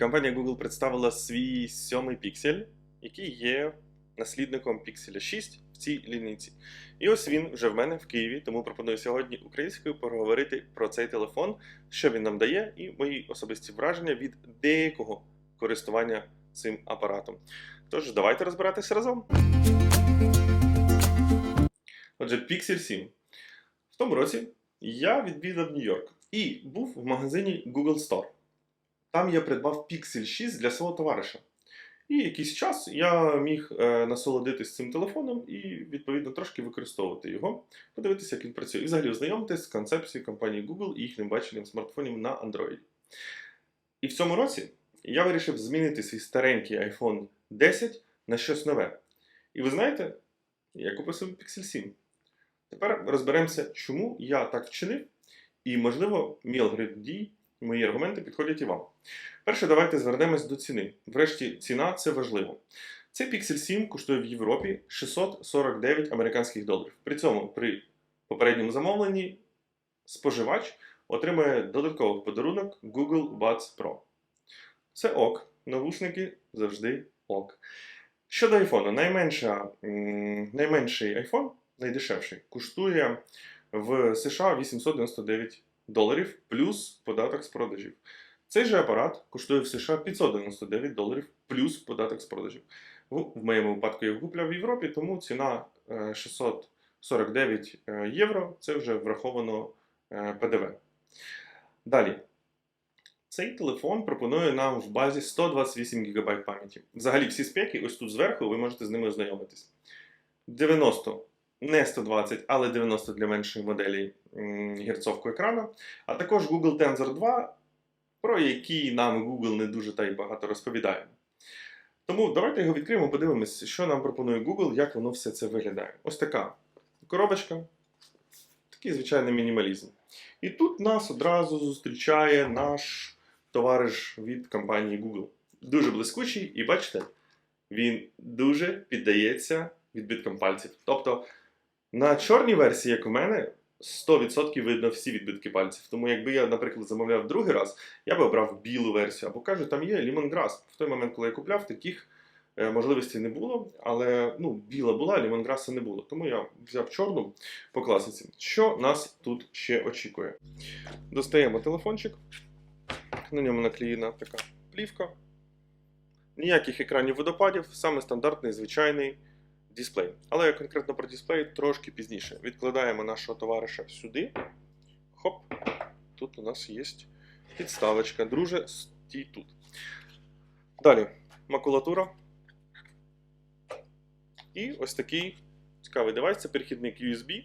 компанія Google представила свій сьомий піксель, який є наслідником пікселя 6 в цій лінійці. І ось він вже в мене в Києві, тому пропоную сьогодні українською поговорити про цей телефон, що він нам дає, і мої особисті враження від деякого користування цим апаратом. Тож, давайте розбиратися разом. Отже, Pixel 7. В тому році я відвідав Нью-Йорк і був в магазині Google Store. Там я придбав Pixel 6 для свого товариша. І якийсь час я міг е, насолодитись цим телефоном і, відповідно, трошки використовувати його, подивитися, як він працює. І взагалі ознайомитись з концепцією компанії Google і їхнім баченням смартфонів на Android. І в цьому році я вирішив змінити свій старенький iPhone 10 на щось нове. І ви знаєте, я купив собі Pixel 7. Тепер розберемося, чому я так вчинив, і, можливо, мій алгоритм дій, мої аргументи підходять і вам. Перше, давайте звернемось до ціни. Врешті, ціна це важливо. Цей Pixel 7 коштує в Європі 649 американських доларів. При цьому при попередньому замовленні споживач отримує додатковий подарунок Google Buds Pro. Це ок. Навушники завжди ок. Щодо iPhone, найменша, найменший iPhone, найдешевший, коштує в США 899 доларів плюс податок з продажів. Цей же апарат коштує в США 599 доларів плюс податок з продажів. В, моєму випадку я купляв в Європі, тому ціна е, 649 е, євро це вже враховано е, ПДВ. Далі. Цей телефон пропонує нам в базі 128 ГБ пам'яті. Взагалі, всі спеки, ось тут зверху, ви можете з ними ознайомитись. 90, не 120, але 90 для меншої моделі герцовку екрану. А також Google Tensor 2, про який нам Google не дуже та й багато розповідає. Тому давайте його відкриємо, подивимось, що нам пропонує Google, як воно все це виглядає. Ось така коробочка, такий звичайний мінімалізм. І тут нас одразу зустрічає наш товариш від компанії Google. Дуже блискучий, і бачите, він дуже піддається відбиткам пальців. Тобто на чорній версії, як у мене, 100% видно всі відбитки пальців. Тому якби я, наприклад, замовляв другий раз, я би обрав білу версію. Або кажу, там є Lemongrass. В той момент, коли я купляв, таких е, можливостей не було, але ну, біла була, Lemongrass не було. Тому я взяв чорну по класиці. Що нас тут ще очікує? Достаємо телефончик. На ньому наклеєна така плівка. Ніяких екранів водопадів, саме стандартний звичайний дисплей. Але конкретно про дисплей трошки пізніше. Відкладаємо нашого товариша сюди. Хоп, тут у нас є підставочка. Друже, стій тут. Далі макулатура. І ось такий цікавий девайс це перехідник USB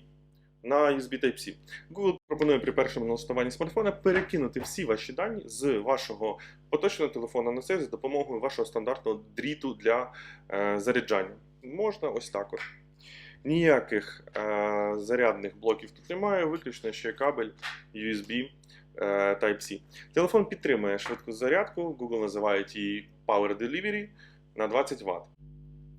на USB Type-C. Google пропонує при першому налаштуванні смартфона перекинути всі ваші дані з вашого поточного телефона на цей за допомогою вашого стандартного дріту для е, заряджання. Можна ось так от. Ніяких е, зарядних блоків тут немає, виключно ще кабель USB е, Type-C. Телефон підтримує швидку зарядку, Google називає її Power Delivery на 20 Вт.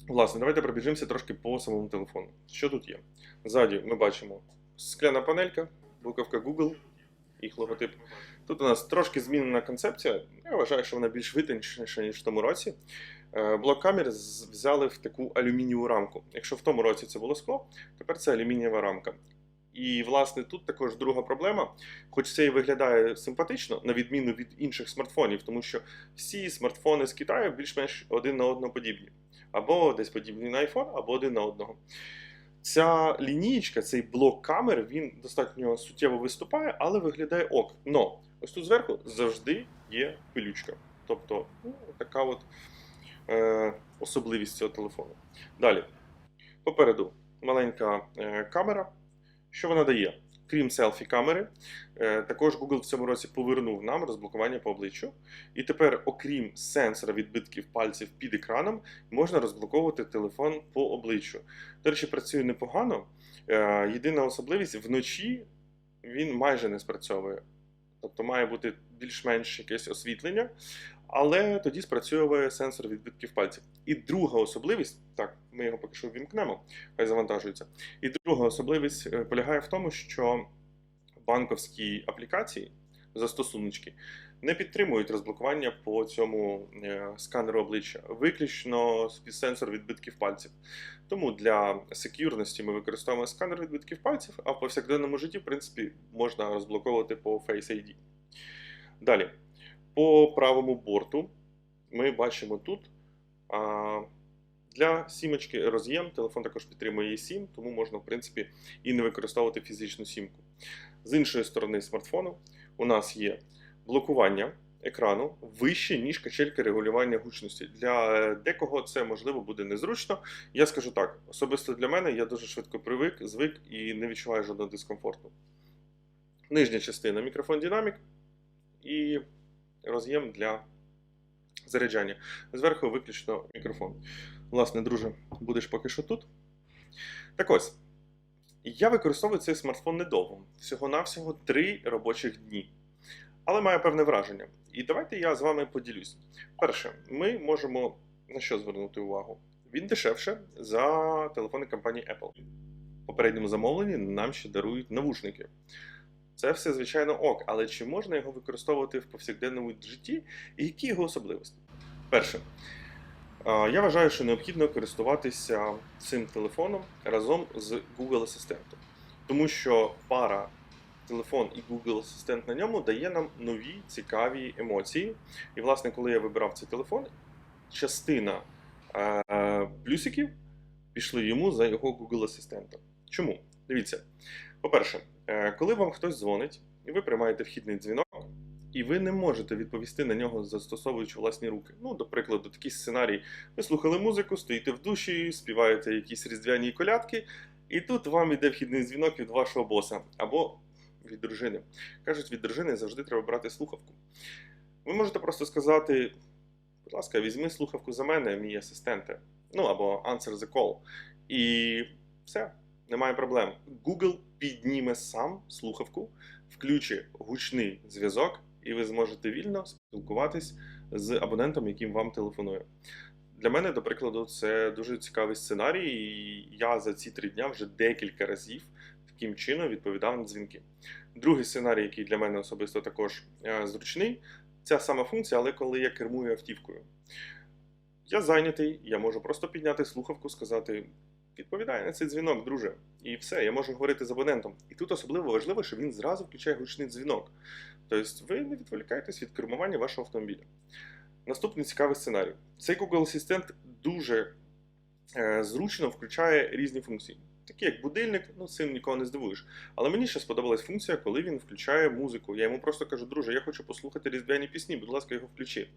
Власне, давайте пробіжимося трошки по самому телефону. Що тут є? Ззаді ми бачимо скляна панелька, буковка Google, їх логотип. Тут у нас трошки змінена концепція. Я вважаю, що вона більш витонченіша, ніж в тому році. Е, Блок камер взяли в таку алюмінієву рамку. Якщо в тому році це було скло, тепер це алюмінієва рамка. І, власне, тут також друга проблема. Хоч це і виглядає симпатично, на відміну від інших смартфонів, тому що всі смартфони з Китаю більш-менш один на одного подібні. Або десь подібні на iPhone, або один на одного. Ця лінієчка, цей блок камер, він достатньо суттєво виступає, але виглядає ок. Но ось тут зверху завжди є пилючка. Тобто, ну, така от особливість цього телефону. Далі. Попереду маленька е, камера. Що вона дає? Крім селфі-камери, е, також Google в цьому році повернув нам розблокування по обличчю. І тепер, окрім сенсора відбитків пальців під екраном, можна розблоковувати телефон по обличчю. До речі, працює непогано. Е, Єдина особливість вночі він майже не спрацьовує. Тобто має бути більш-менш якесь освітлення, але тоді спрацьовує сенсор відбитків пальців. І друга особливість, так, ми його поки що ввімкнемо, хай завантажується. І друга особливість е, полягає в тому, що банковські аплікації, застосуночки, не підтримують розблокування по цьому е, сканеру обличчя, виключно сенсор відбитків пальців. Тому для секюрності ми використовуємо сканер відбитків пальців, а в повсякденному житті, в принципі, можна розблоковувати по Face ID. Далі, по правому борту ми бачимо тут а, для сімочки роз'єм. Телефон також підтримує eSIM, тому можна, в принципі, і не використовувати фізичну сімку. З іншої сторони смартфону у нас є блокування екрану вище, ніж качелька регулювання гучності. Для е, декого це можливо буде незручно. Я скажу так: особисто для мене я дуже швидко привик, звик і не відчуваю жодного дискомфорту. Нижня частина мікрофон динамік і роз'єм для заряджання. Зверху виключно мікрофон. Власне, друже, будеш поки що тут. Так ось. Я використовую цей смартфон недовго, всього-навсього 3 робочих дні. Але має певне враження. І давайте я з вами поділюсь. Перше, ми можемо на що звернути увагу? Він дешевше за телефони компанії Apple. В попередньому замовленні нам ще дарують навушники. Це все, звичайно, ок, але чи можна його використовувати в повсякденному житті і які його особливості? Перше, я вважаю, що необхідно користуватися цим телефоном разом з Google Асистентом, тому що пара телефон і Google Асистент на ньому дає нам нові цікаві емоції. І, власне, коли я вибирав цей телефон, частина е, плюсиків пішли йому за його Google Асистентом. Чому? Дивіться, по-перше, коли вам хтось дзвонить, і ви приймаєте вхідний дзвінок, і ви не можете відповісти на нього, застосовуючи власні руки. Ну, до прикладу, такий сценарій: ви слухали музику, стоїте в душі, співаєте якісь різдвяні колядки, і тут вам іде вхідний дзвінок від вашого боса або від дружини. Кажуть, від дружини завжди треба брати слухавку. Ви можете просто сказати: будь ласка, візьми слухавку за мене, мій асистенте. Ну або answer the call. І все, немає проблем. Google підніме сам слухавку, включить гучний зв'язок, і ви зможете вільно спілкуватись з абонентом, яким вам телефонує. Для мене, до прикладу, це дуже цікавий сценарій, і я за ці три дня вже декілька разів таким чином відповідав на дзвінки. Другий сценарій, який для мене особисто також е, зручний, ця сама функція, але коли я кермую автівкою. Я зайнятий, я можу просто підняти слухавку, сказати: відповідай на цей дзвінок, друже. І все, я можу говорити з абонентом. І тут особливо важливо, що він зразу включає гучний дзвінок. Тобто ви не відволікаєтесь від кермування вашого автомобіля. Наступний цікавий сценарій. Цей Google Асистент дуже е, зручно включає різні функції. Такі як будильник, ну цим нікого не здивуєш. Але мені ще сподобалась функція, коли він включає музику. Я йому просто кажу, друже, я хочу послухати різдвяні пісні, будь ласка, його включи.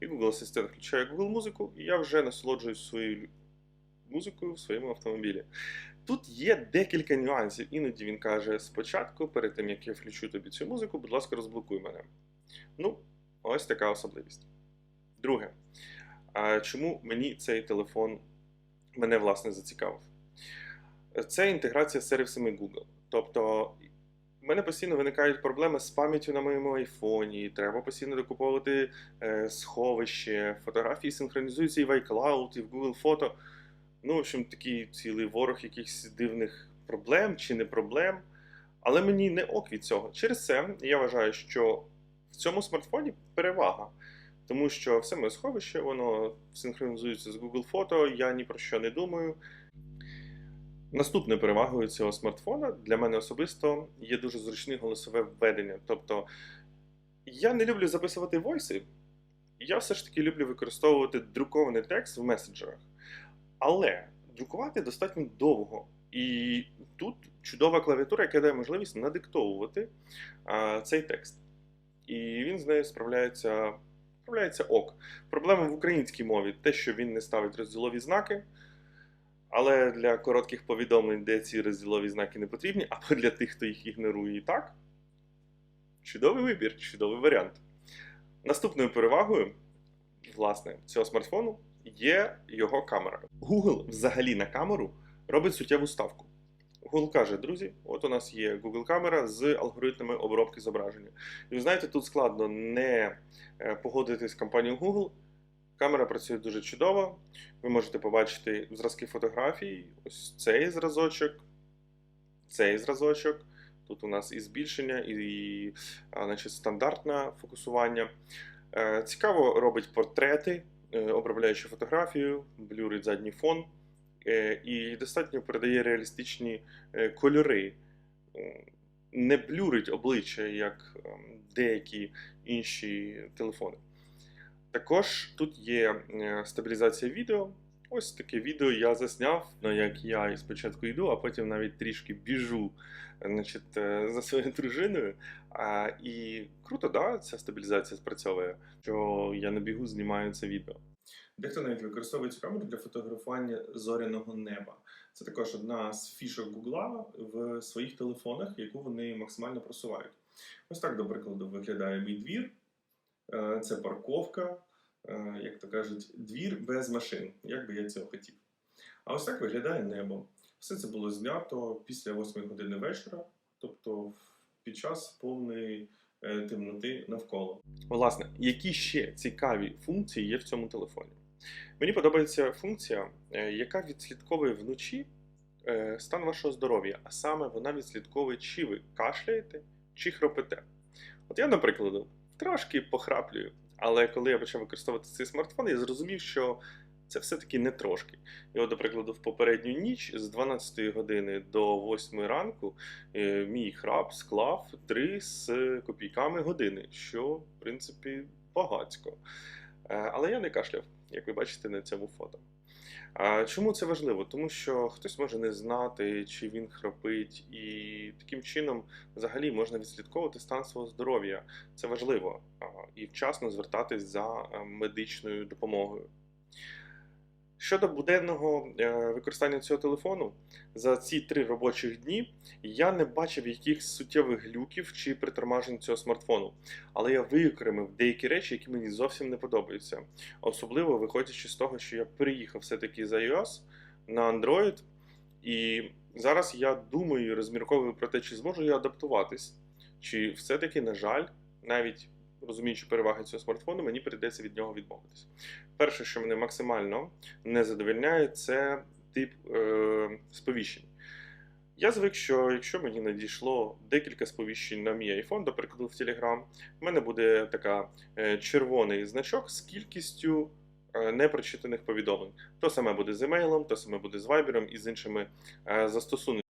І Google Асистент включає Google музику, і я вже насолоджуюсь своєю музикою в своєму автомобілі. Тут є декілька нюансів. Іноді він каже: спочатку, перед тим як я включу тобі цю музику, будь ласка, розблокуй мене. Ну, ось така особливість. Друге, чому мені цей телефон мене власне зацікавив? Це інтеграція з сервісами Google. Тобто, в мене постійно виникають проблеми з пам'яттю на моєму айфоні. Треба постійно докуповувати е, сховище, фотографії синхронізуються і в iCloud, і в Google Фото. Ну, в общем, такий цілий ворог якихось дивних проблем чи не проблем. Але мені не ок від цього. Через це я вважаю, що в цьому смартфоні перевага. Тому що все моє сховище, воно синхронізується з Google Фото, я ні про що не думаю. Наступною перевагою цього смартфона для мене особисто є дуже зручне голосове введення. Тобто я не люблю записувати войси, я все ж таки люблю використовувати друкований текст в месенджерах. Але друкувати достатньо довго. І тут чудова клавіатура, яка дає можливість надиктовувати а, цей текст. І він з нею справляється, справляється ок. Проблема в українській мові те, що він не ставить розділові знаки. Але для коротких повідомлень, де ці розділові знаки не потрібні, або для тих, хто їх ігнорує і так. Чудовий вибір, чудовий варіант. Наступною перевагою, власне, цього смартфону є його камера. Google взагалі на камеру робить суттєву ставку. Google каже, друзі, от у нас є Google камера з алгоритмами обробки зображення. І ви знаєте, тут складно не е, погодитись з компанією Google. Камера працює дуже чудово. Ви можете побачити зразки фотографій. Ось цей зразочок, цей зразочок. Тут у нас і збільшення, і значить, стандартне фокусування. Е, Цікаво робить портрети, обробляючи фотографію, блюрить задній фон е, і достатньо передає реалістичні е, кольори. Не блюрить обличчя, як ем, деякі інші телефони. Також тут є е, стабілізація відео. Ось таке відео я засняв, ну, як я спочатку йду, а потім навіть трішки біжу значить, е, за своєю дружиною. А, і круто, да, ця стабілізація спрацьовує, що я на бігу знімаю це відео. Дехто навіть використовує цю камеру для фотографування зоряного неба. Це також одна з фішок Гугла в своїх телефонах, яку вони максимально просувають. Ось так, до прикладу, виглядає мій двір. Е, Це парковка, е, як то кажуть, двір без машин, як би я цього хотів. А ось так виглядає небо. Все це було знято після 8 години вечора, тобто під час повної е, темноти навколо. Власне, які ще цікаві функції є в цьому телефоні? Мені подобається функція, е, яка відслідковує вночі е, стан вашого здоров'я, а саме вона відслідковує, чи ви кашляєте, чи хропите. От я, наприклад, трошки похраплюю, але коли я почав використовувати цей смартфон, я зрозумів, що це все-таки не трошки. І от, до прикладу, в попередню ніч з 12 години до 8 ранку е, мій храп склав 3 з копійками години, що, в принципі, багацько. Е, Але я не кашляв, як ви бачите на цьому фото. Чому це важливо? Тому що хтось може не знати, чи він храпить, і таким чином взагалі можна відслідковувати стан свого здоров'я. Це важливо і вчасно звертатись за е, медичною допомогою. Щодо буденного е, використання цього телефону, за ці три робочих дні я не бачив якихось суттєвих глюків чи притормажень цього смартфону. Але я виокремив деякі речі, які мені зовсім не подобаються. Особливо виходячи з того, що я переїхав все-таки з iOS на Android, і зараз я думаю розмірковую про те, чи зможу я адаптуватись, чи все-таки, на жаль, навіть розуміючи переваги цього смартфону, мені прийдеться від нього відмовитись. Перше, що мене максимально не задовольняє, це тип е, сповіщень. Я звик, що якщо мені надійшло декілька сповіщень на мій iPhone, до прикладу, в Telegram, в мене буде така е, червоний значок з кількістю е, непрочитаних повідомлень. То саме буде з емейлом, то саме буде з Viber і з іншими е, застосунками.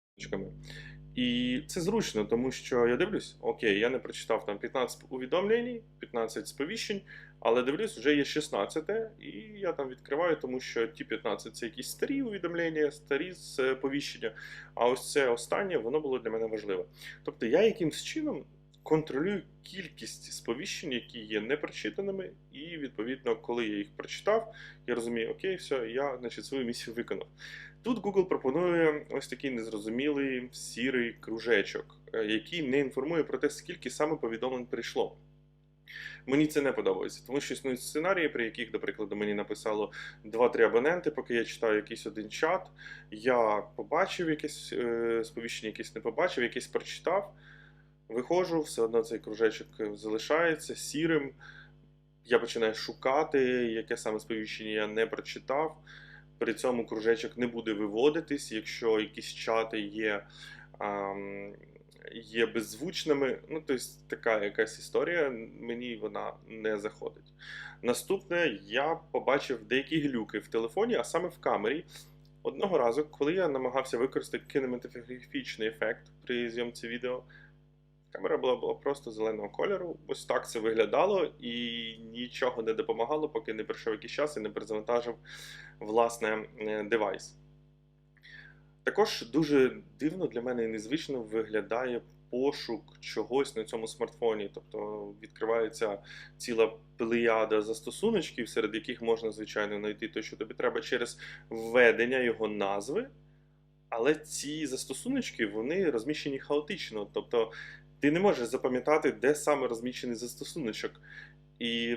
І це зручно, тому що я дивлюсь, окей, я не прочитав там 15 увідомлень, 15 сповіщень, але дивлюсь, вже є 16, і я там відкриваю, тому що ті 15 це якісь старі увідомлення, старі сповіщення. А ось це останнє, воно було для мене важливе. Тобто я якимсь чином контролюю кількість сповіщень, які є непрочитаними, і відповідно, коли я їх прочитав, я розумію, окей, все, я значить, свою місію виконав. Тут Google пропонує ось такий незрозумілий сірий кружечок, е, який не інформує про те, скільки саме повідомлень прийшло. Мені це не подобається, тому що існують сценарії, при яких, до прикладу, мені написало 2-3 абоненти, поки я читаю якийсь один чат. Я побачив якесь е, сповіщення, якесь не побачив, якесь прочитав. Виходжу, все одно цей кружечок залишається сірим. Я починаю шукати, яке саме сповіщення я не прочитав. При цьому кружечок не буде виводитись, якщо якісь чати є. є беззвучними. Ну, тобто така якась історія, мені вона не заходить. Наступне, я побачив деякі глюки в телефоні, а саме в камері. Одного разу, коли я намагався використати кінематографічний ефект при зйомці відео, камера була, була просто зеленого кольору. Ось так це виглядало, і нічого не допомагало, поки не пройшов якийсь час і не перезавантажив власне е, девайс. Також дуже дивно для мене незвично виглядає пошук чогось на цьому смартфоні. Тобто відкривається ціла плеяда застосуночків, серед яких можна, звичайно, знайти те, що тобі треба через введення його назви. Але ці застосуночки вони розміщені хаотично. Тобто ти не можеш запам'ятати, де саме розміщений застосуночок. І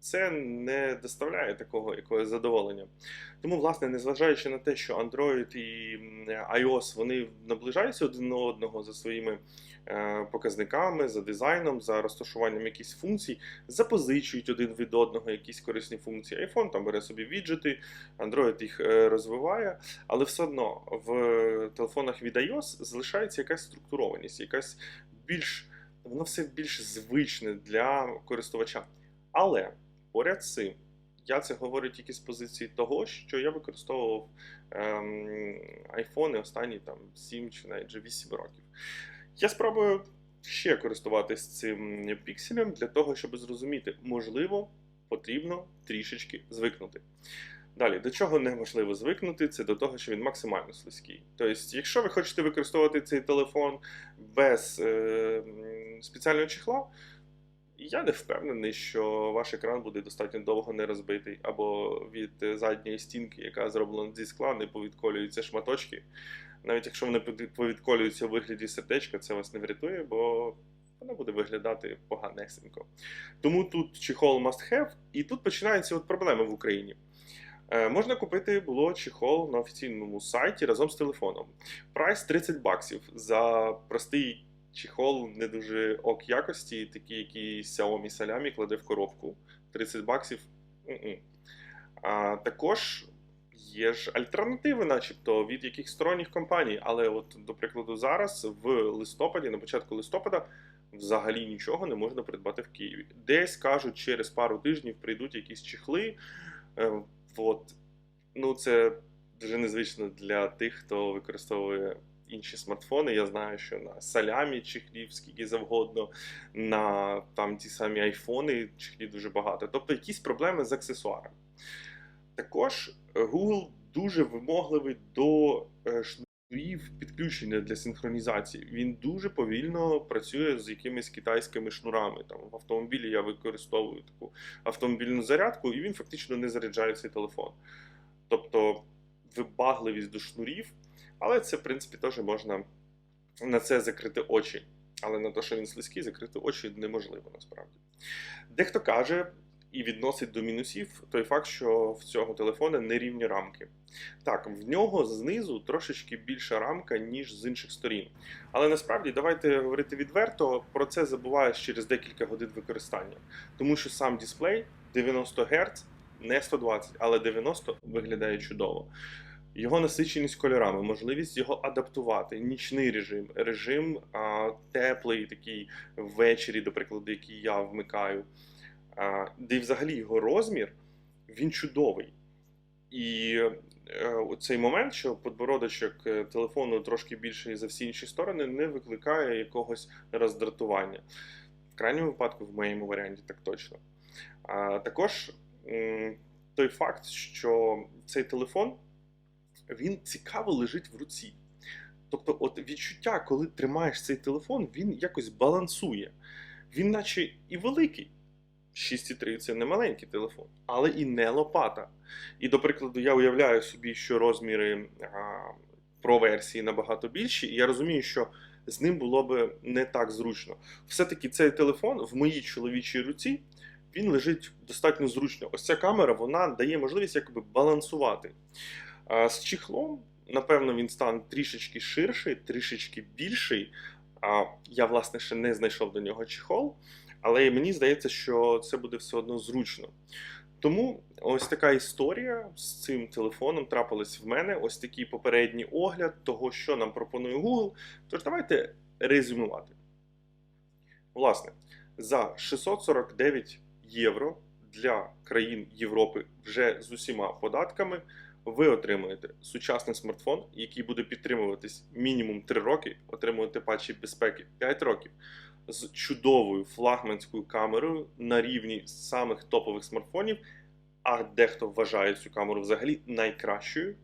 це не доставляє такого якогось задоволення. Тому, власне, незважаючи на те, що Android і iOS вони наближаються один до одного за своїми е, показниками, за дизайном, за розташуванням якихось функцій, запозичують один від одного якісь корисні функції. iPhone там бере собі віджити, Android їх е, розвиває, але все одно в телефонах від iOS залишається якась структурованість, якась більш воно все більш звичне для користувача. Але поряд з цим, я це говорю тільки з позиції того, що я використовував ем, айфони останні там 7 чи навіть вже 8 років. Я спробую ще користуватись цим пікселем для того, щоб зрозуміти, можливо, потрібно трішечки звикнути. Далі, до чого неможливо звикнути, це до того, що він максимально слизький. Тобто, якщо ви хочете використовувати цей телефон без е, спеціального чехла, я не впевнений, що ваш екран буде достатньо довго не розбитий, або від е, задньої стінки, яка зроблена зі скла, не повідколюються шматочки. Навіть якщо вони повідколюються у вигляді сердечка, це вас не врятує, бо воно буде виглядати поганесенько. Тому тут чехол must have, і тут починаються от проблеми в Україні. Е, Можна купити було чехол на офіційному сайті разом з телефоном. Прайс 30 баксів за простий чехол не дуже ок якості, такий, який Xiaomi Salami кладе в коробку. 30 баксів. А, також є ж альтернативи, начебто, від яких сторонніх компаній. Але, от, до прикладу, зараз, в листопаді, на початку листопада, взагалі нічого не можна придбати в Києві. Десь кажуть, через пару тижнів прийдуть якісь чехли. Е, От. Ну, це дуже незвично для тих, хто використовує інші смартфони. Я знаю, що на салямі чехлів скільки завгодно, на там ті самі айфони чехлів дуже багато. Тобто якісь проблеми з аксесуарами. Також е, Google дуже вимогливий до е, шнурів підключення для синхронізації. Він дуже повільно працює з якимись китайськими шнурами. Там в автомобілі я використовую таку автомобільну зарядку, і він фактично не заряджає цей телефон. Тобто вибагливість до шнурів, але це, в принципі, теж можна на це закрити очі. Але на те, що він слизький, закрити очі неможливо насправді. Дехто каже і відносить до мінусів той факт, що в цього телефона нерівні рамки. Так, в нього знизу трошечки більша рамка, ніж з інших сторін. Але насправді давайте говорити відверто, про це забуваєш через декілька годин використання. Тому що сам дисплей 90 Гц, не 120, але 90 виглядає чудово. Його насиченість кольорами, можливість його адаптувати, нічний режим, режим а, теплий, такий ввечері, до прикладу, який я вмикаю. А, де й взагалі його розмір, він чудовий. І е, цей момент, що подбородочок е, телефону трошки більший за всі інші сторони, не викликає якогось роздратування. В крайньому випадку, в моєму варіанті, так точно. А, також м, той факт, що цей телефон він цікаво лежить в руці. Тобто, от відчуття, коли тримаєш цей телефон, він якось балансує. Він, наче і великий. 6,3 це не маленький телефон, але і не лопата. І, до прикладу, я уявляю собі, що розміри а, Pro версії набагато більші, і я розумію, що з ним було би не так зручно. Все-таки цей телефон в моїй чоловічій руці він лежить достатньо зручно. Ось ця камера вона дає можливість якби балансувати. З чехлом, напевно, він стане трішечки ширший, трішечки більший. Я, власне, ще не знайшов до нього чехол, але мені здається, що це буде все одно зручно. Тому ось така історія з цим телефоном трапилась в мене. Ось такий попередній огляд того, що нам пропонує Google. Тож давайте резюмувати. Власне, за 649 євро для країн Європи вже з усіма податками ви отримуєте сучасний смартфон, який буде підтримуватись мінімум 3 роки, отримуєте патчі безпеки 5 років з чудовою флагманською камерою на рівні самих топових смартфонів, а дехто вважає цю камеру взагалі найкращою.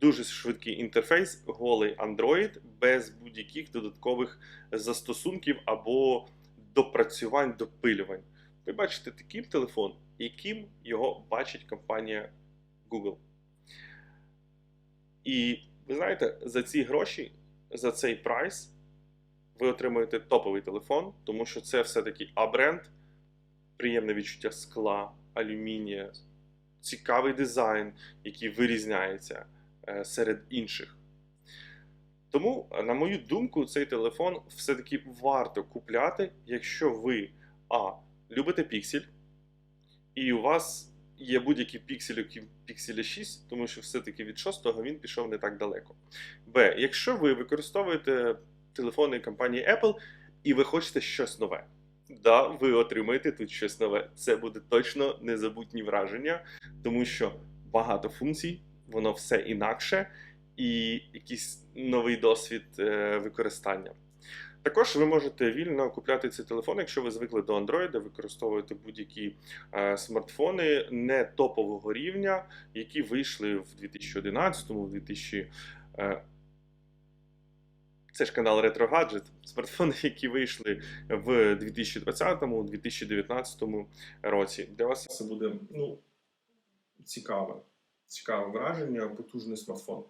Дуже швидкий інтерфейс, голий Android без будь-яких додаткових застосунків або допрацювань, допилювань. Ви бачите такий телефон, яким його бачить компанія Google. І ви знаєте, за ці гроші, за цей прайс, ви отримуєте топовий телефон, тому що це все-таки А-бренд, приємне відчуття скла, алюмінія, цікавий дизайн, який вирізняється е, серед інших. Тому, на мою думку, цей телефон все-таки варто купляти, якщо ви А. Любите піксель, і у вас є будь-який піксель, окрім пікселя 6, тому що все-таки від 6 він пішов не так далеко. Б. Якщо ви використовуєте телефони компанії Apple і ви хочете щось нове. Да, ви отримаєте тут щось нове. Це буде точно незабутні враження, тому що багато функцій, воно все інакше, і якийсь новий досвід е, використання. Також ви можете вільно купляти цей телефон, якщо ви звикли до Android, використовуєте будь-які е, смартфони не топового рівня, які вийшли в 2011, в 2000. Е, це ж канал RetroGadget, смартфони, які вийшли в 2020-2019 році. Для вас це буде ну, цікаве, цікаве враження, потужний смартфон.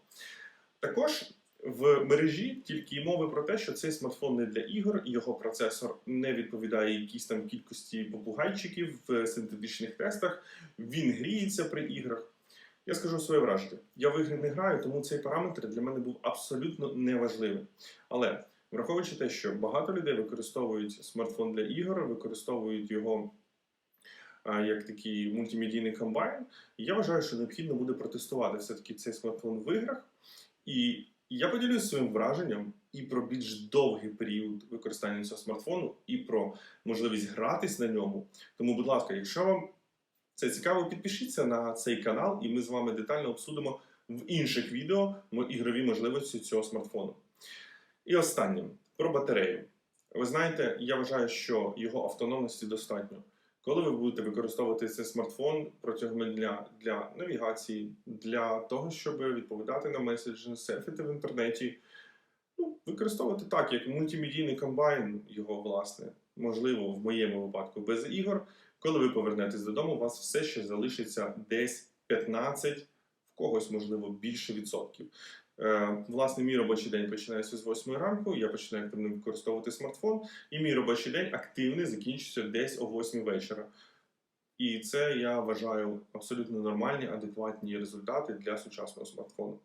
Також в мережі тільки й мови про те, що цей смартфон не для ігор, його процесор не відповідає якійсь там кількості попугайчиків в синтетичних тестах. Він гріється при іграх. Я скажу своє враження. Я в ігри не граю, тому цей параметр для мене був абсолютно неважливим. Але враховуючи те, що багато людей використовують смартфон для ігор, використовують його як такий мультимедійний комбайн, я вважаю, що необхідно буде протестувати все-таки цей смартфон в іграх. І я поділюсь своїм враженням і про більш довгий період використання цього смартфону, і про можливість гратись на ньому. Тому, будь ласка, якщо вам це цікаво, підпишіться на цей канал, і ми з вами детально обсудимо в інших відео ігрові можливості цього смартфону. І останнє про батарею. Ви знаєте, я вважаю, що його автономності достатньо. Коли ви будете використовувати цей смартфон протягом дня для навігації, для того, щоб відповідати на меседжі, серфити в інтернеті, ну, використовувати так, як мультимедійний комбайн, його власне, можливо, в моєму випадку без ігор. Коли ви повернетесь додому, у вас все ще залишиться десь 15, в когось, можливо, більше відсотків. Е, власне, мій робочий день починається з 8 ранку. Я починаю активно використовувати смартфон, і мій робочий день активний закінчиться десь о 8 вечора. І це я вважаю абсолютно нормальні, адекватні результати для сучасного смартфону.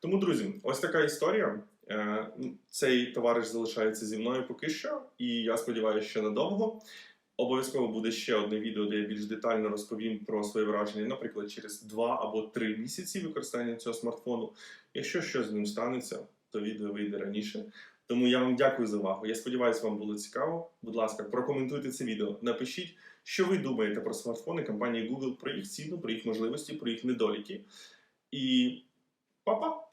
Тому, друзі, ось така історія. Е, Цей товариш залишається зі мною поки що, і я сподіваюся, що надовго. Обов'язково буде ще одне відео, де я більш детально розповім про свої враження, наприклад, через 2 або 3 місяці використання цього смартфону. Якщо щось з ним станеться, то відео вийде раніше. Тому я вам дякую за увагу. Я сподіваюся, вам було цікаво. Будь ласка, прокоментуйте це відео. Напишіть, що ви думаєте про смартфони компанії Google, про їх ціну, про їх можливості, про їх недоліки. І па-па!